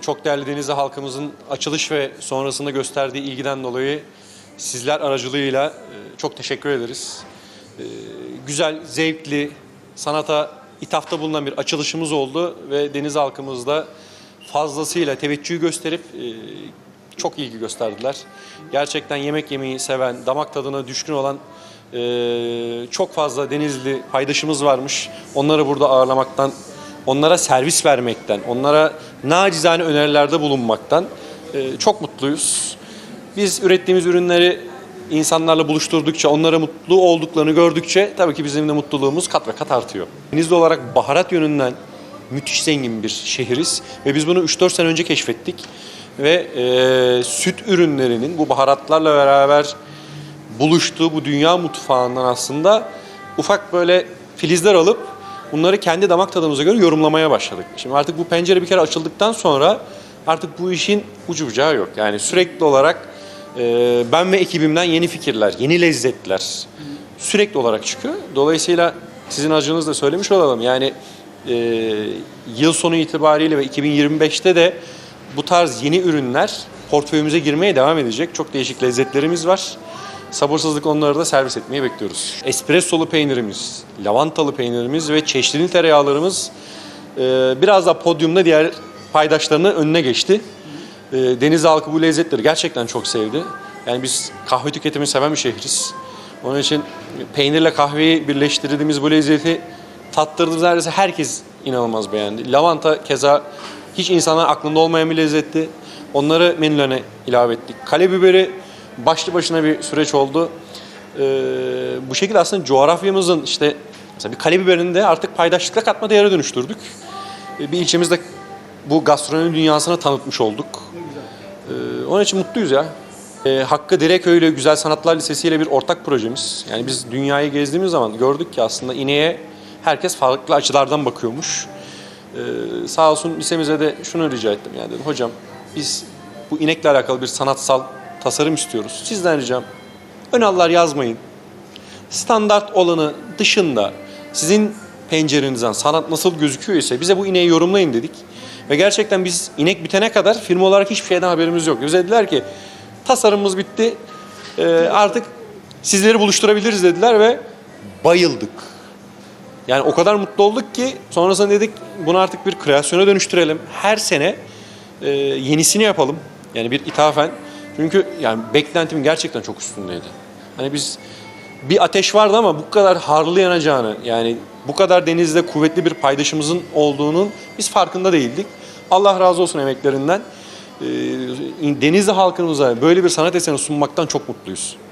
Çok değerli Denizli halkımızın açılış ve sonrasında gösterdiği ilgiden dolayı sizler aracılığıyla e, çok teşekkür ederiz. E, Güzel, zevkli, sanata ithafta bulunan bir açılışımız oldu ve deniz halkımız da fazlasıyla teveccühü gösterip e, çok ilgi gösterdiler. Gerçekten yemek yemeyi seven, damak tadına düşkün olan çok fazla Denizli paydaşımız varmış. Onları burada ağırlamaktan, onlara servis vermekten, onlara nacizane önerilerde bulunmaktan e, çok mutluyuz. Biz ürettiğimiz ürünleri insanlarla buluşturdukça, onlara mutlu olduklarını gördükçe tabii ki bizim de mutluluğumuz kat ve kat artıyor. Denizli olarak baharat yönünden müthiş zengin bir şehiriz ve biz bunu 3-4 sene önce keşfettik. Ve e, süt ürünlerinin bu baharatlarla beraber buluştuğu bu dünya mutfağından aslında ufak böyle filizler alıp bunları kendi damak tadımıza göre yorumlamaya başladık. Şimdi artık bu pencere bir kere açıldıktan sonra artık bu işin ucu bucağı yok. Yani sürekli olarak e, ben ve ekibimden yeni fikirler, yeni lezzetler sürekli olarak çıkıyor. Dolayısıyla sizin acınızla söylemiş olalım. Yani e, yıl sonu itibariyle ve 2025'te de bu tarz yeni ürünler portföyümüze girmeye devam edecek. Çok değişik lezzetlerimiz var. Sabırsızlık onları da servis etmeyi bekliyoruz. Espressolu peynirimiz, lavantalı peynirimiz ve çeşitli tereyağlarımız e, biraz da podyumda diğer paydaşlarının önüne geçti. E, deniz halkı bu lezzetleri gerçekten çok sevdi. Yani biz kahve tüketimini seven bir şehriz. Onun için peynirle kahveyi birleştirdiğimiz bu lezzeti tattırdığımız neredeyse herkes inanılmaz beğendi. Lavanta keza hiç insanların aklında olmayan bir lezzetti. Onları menülerine ilave ettik. Kale biberi başlı başına bir süreç oldu. Ee, bu şekilde aslında coğrafyamızın işte mesela bir kale biberini artık paydaşlıkla katma değere dönüştürdük. Ee, bir ilçemizde bu gastronomi dünyasına tanıtmış olduk. Ee, onun için mutluyuz ya. Ee, Hakkı Direkköy ile Güzel Sanatlar Lisesi ile bir ortak projemiz. Yani biz dünyayı gezdiğimiz zaman gördük ki aslında ineğe herkes farklı açılardan bakıyormuş. Ee, sağ olsun lisemize de şunu rica ettim. Yani dedim hocam biz bu inekle alakalı bir sanatsal tasarım istiyoruz. Sizden ricam önallar yazmayın. Standart olanı dışında sizin pencerenizden sanat nasıl gözüküyor ise bize bu ineği yorumlayın dedik. Ve gerçekten biz inek bitene kadar firma olarak hiçbir şeyden haberimiz yok. Bize dediler ki tasarımımız bitti Ee, artık sizleri buluşturabiliriz dediler ve bayıldık. Yani o kadar mutlu olduk ki sonrasında dedik bunu artık bir kreasyona dönüştürelim. Her sene e, yenisini yapalım. Yani bir ithafen. Çünkü yani beklentimin gerçekten çok üstündeydi. Hani biz bir ateş vardı ama bu kadar harlı yanacağını yani bu kadar denizde kuvvetli bir paydaşımızın olduğunun biz farkında değildik. Allah razı olsun emeklerinden. Ee, Denizli halkımıza böyle bir sanat eseri sunmaktan çok mutluyuz.